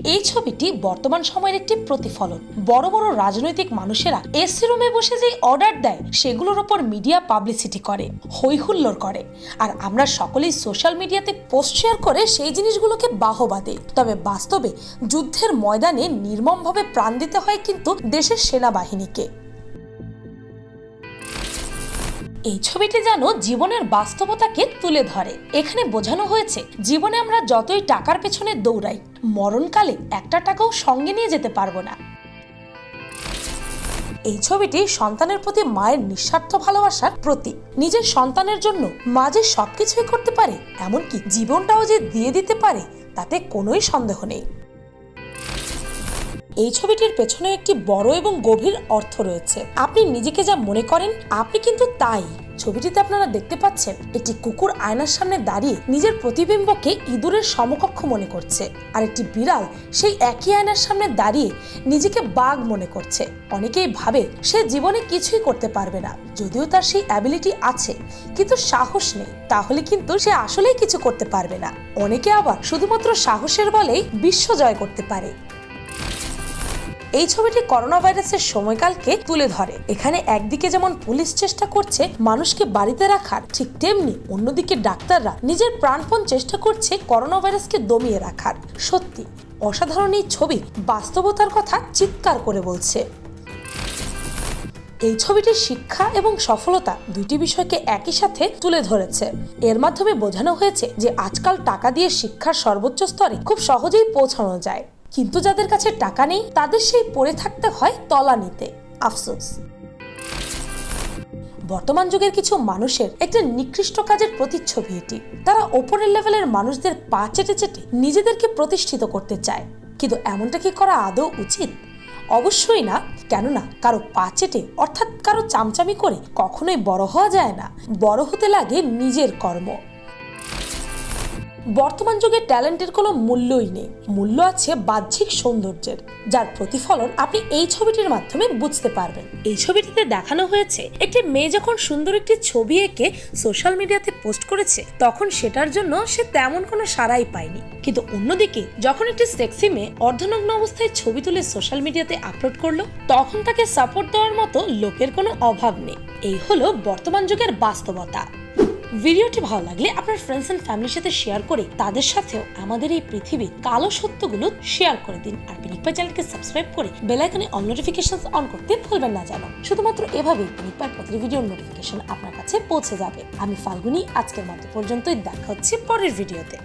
এই ছবিটি বর্তমান সময়ের একটি প্রতিফলন। বড় বড় রাজনৈতিক মানুষেরা এসি রুমে বসে যে অর্ডার দেয়, সেগুলোর ওপর মিডিয়া পাবলিসিটি করে হৈহুল্লোর করে। আর আমরা সকলেই সোশ্যাল মিডিয়াতে পোস্ট শেয়ার করে সেই জিনিসগুলোকে বাহবা দেই। তবে বাস্তবে যুদ্ধের ময়দানে নির্মমভাবে প্রাণ দিতে হয় কিন্তু দেশের সেনাবাহিনীকে। এই ছবিটি যেন জীবনের বাস্তবতাকে তুলে ধরে। এখানে বোঝানো হয়েছে, জীবনে আমরা যতই টাকার পেছনে দৌড়াই, মরণকালে একটা টাকাও সঙ্গে নিয়ে যেতে পারব না। এই ছবিটি সন্তানের প্রতি মায়ের নিঃস্বার্থ ভালোবাসার প্রতীক। নিজের সন্তানের জন্য মা যে সবকিছুই করতে পারে, এমনকি জীবনটাও যে দিয়ে দিতে পারে, তাতে কোনোই সন্দেহ নেই। এই ছবিটির পেছনে একটি বড় এবং গভীর অর্থ রয়েছে। আপনি নিজেকে যা মনে করেন, আপনি কিন্তু তাই। ছবিটিতে আপনারা দেখতে পাচ্ছেন, একটি কুকুর আয়নার সামনে দাঁড়িয়ে নিজের প্রতিবিম্বকে ইঁদুরের সমকক্ষ মনে করছে। আর একটি বিড়াল সেই একই আয়নার সামনে দাঁড়িয়ে নিজেকে বাঘ মনে করছে। অনেকেই ভাবে সে জীবনে কিছুই করতে পারবে না। যদিও তার সেই অ্যাবিলিটি আছে, কিন্তু সাহস নেই। তাহলে কিন্তু সে আসলেই কিছু করতে পারবে না। অনেকে আবার শুধুমাত্র সাহসের বলেই বিশ্ব জয় করতে পারে। এই ছবিটি করোনা ভাইরাসের সময়কালকে তুলে ধরে। এখানে একদিকে যেমন পুলিশ চেষ্টা করছে মানুষকে বাড়িতে রাখার, ঠিক তেমনি অন্যদিকে ডাক্তাররা নিজের প্রাণপণ চেষ্টা করছে করোনা ভাইরাসকে দমিয়ে রাখার। সত্যি, অসাধারণ এই ছবি বাস্তবতার কথা চিৎকার করে বলছে। এই ছবিটির শিক্ষা এবং সফলতা দুইটি বিষয়কে একই সাথে তুলে ধরেছে। এর মাধ্যমে বোঝানো হয়েছে যে আজকাল টাকা দিয়ে শিক্ষার সর্বোচ্চ স্তরে খুব সহজেই পৌঁছানো যায়। কিন্তু যাদের কাছে টাকা নেই, তাদের সেই পড়ে থাকতে হয় তলানিতে আফসোস। বর্তমান যুগের কিছু মানুষের একটা নিকৃষ্ট কাজের প্রতিচ্ছবি এটি। তারা ওপরের লেভেলের মানুষদের পা চেটে চেটে নিজেদেরকে প্রতিষ্ঠিত করতে চায়। কিন্তু এমনটা কি করা আদৌ উচিত? অবশ্যই না। কেননা, কারও পা চেটে, অর্থাৎ কারও চামচামি করে কখনোই বড় হওয়া যায় না। বড় হতে লাগে নিজের কর্ম। বর্তমান যুগে ট্যালেন্টের কোনো মূল্যই নেই। মূল্য আছে বাহ্যিক সৌন্দর্যের, যার প্রতিফলন আপনি এই ছবিটির মাধ্যমে বুঝতে পারবেন। এই ছবিটিতে দেখানো হয়েছে একটি মেয়ে যখন সুন্দর একটি ছবি এঁকে সোশ্যাল মিডিয়াতে পোস্ট করেছে, তখন সেটার জন্য সে তেমন কোনো সারাই পায়নি। কিন্তু অন্যদিকে, যখন একটি সেক্সি মেয়ে অর্ধনগ্ন অবস্থায় ছবি তুলে সোশ্যাল মিডিয়াতে আপলোড করল, তখন তাকে সাপোর্ট দেওয়ার মতো লোকের কোনো অভাব নেই। এই হলো বর্তমান যুগের বাস্তবতা। ভিডিওটি ভালো লাগলে আপনার ফ্রেন্ডস অ্যান্ড ফ্যামিলির সাথে শেয়ার করে তাদের সাথেও আমাদের এই পৃথিবীর কালো সত্যগুলো শেয়ার করে দিন। আর পিনিকপা চ্যানেলকে সাবস্ক্রাইব করে বেল আইকনে অল নোটিফিকেশন অন করতে ভুলবেন না জানো শুধুমাত্র এভাবেই পিনিকপার প্রতি ভিডিওর নোটিফিকেশন আপনার কাছে পৌঁছে যাবে। আমি ফাল্গুনি, আজকের মতো পর্যন্তই, দেখা হচ্ছে পরের ভিডিওতে